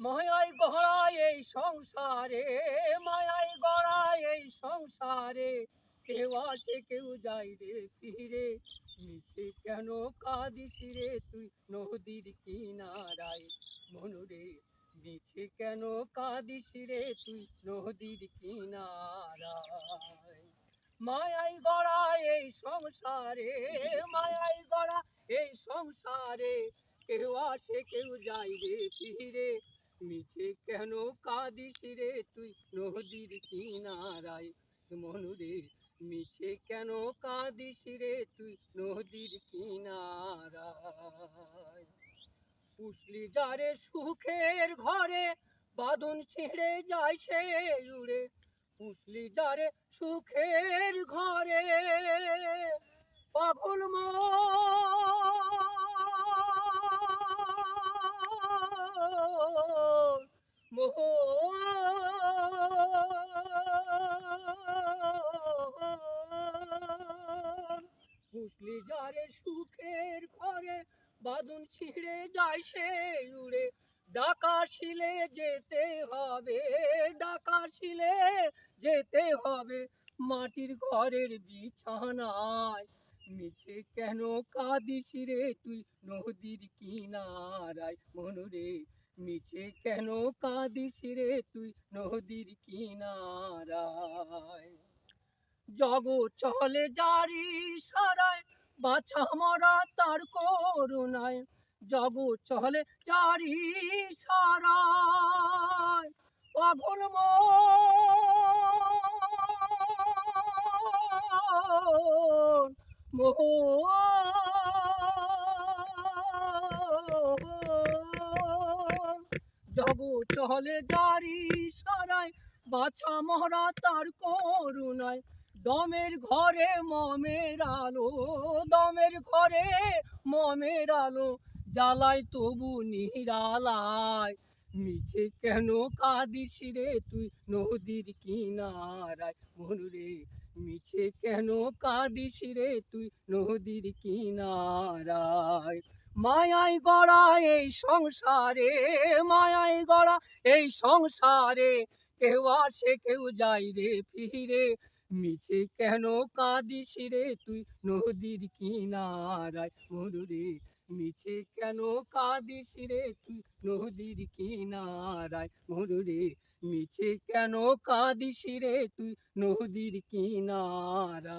মায়াই গড়ায় এই সংসারে, মায়াই গড়ায় এই সংসারে। কেউ আসে কেউ যাই রে ফিরে। নিচে কেন কাঁদিস রে তুই নদীর কিনারায়? মনুরে নিচে কেন কাঁদিস রে তুই নদীর কিনারায়? মায়াই গড়া এই সংসারে, মায়াই গড়া এই সংসারে। কেউ আসে কেউ যাই রে ফিরে। মিছে কেন কাঁদিস রে তুই? নদীর কিনারায় মনুরে মিছে কেন কাঁদিস রে তুই? নদীর কিনারায় পুষলি যারে সুখের ঘরে, বাঁধন ছেড়ে যায় সে উড়ে পুষলি যারে সুখের ঘরে, পাগল মোহ সুখের ঘরে ছিঁড়ে যায় সে উড়ে। ডাকা শিলে যেতে হবে, ডাকা শিলে যেতে হবে। মাটির ঘরের বিছানায় মিছে কেন কাঁদিস রে তুই নদীর কিনারায়? মনুরে মিছে কেন কাঁদিস রে তুই নদীর কিনারায়? জগৎ চলে জারি সারায় বাছা মরা তার করুণায়। জগৎ চলে জারি সারায়। পাগল মোহন। জগৎ চলে জারি সারায়, বাছা মরা তার করুণায়। দমের ঘরে মমের আলো, দমের ঘরে মমের আলো, জ্বালায় তবু নিরালায়। মিছে কেন কাঁদিস রে তুই নদীর কিনারায়? মনুরে মিছে কেন কাঁদিস রে তুই নদীর কিনারায়? মায়াই গড়া এই সংসারে মায়াই গড়া এই সংসারে কেউ আসে, কেউ যাই রে ফিরে। মিছে কেন কাঁদিস রে তুই নদীর কিনারায়? মরুরে মিছে কেন কাঁদিস রে তুই নদীর কিনারায়? মরুরে মিছে কেন কাঁদিস রে তুই নদীর কিনারায়?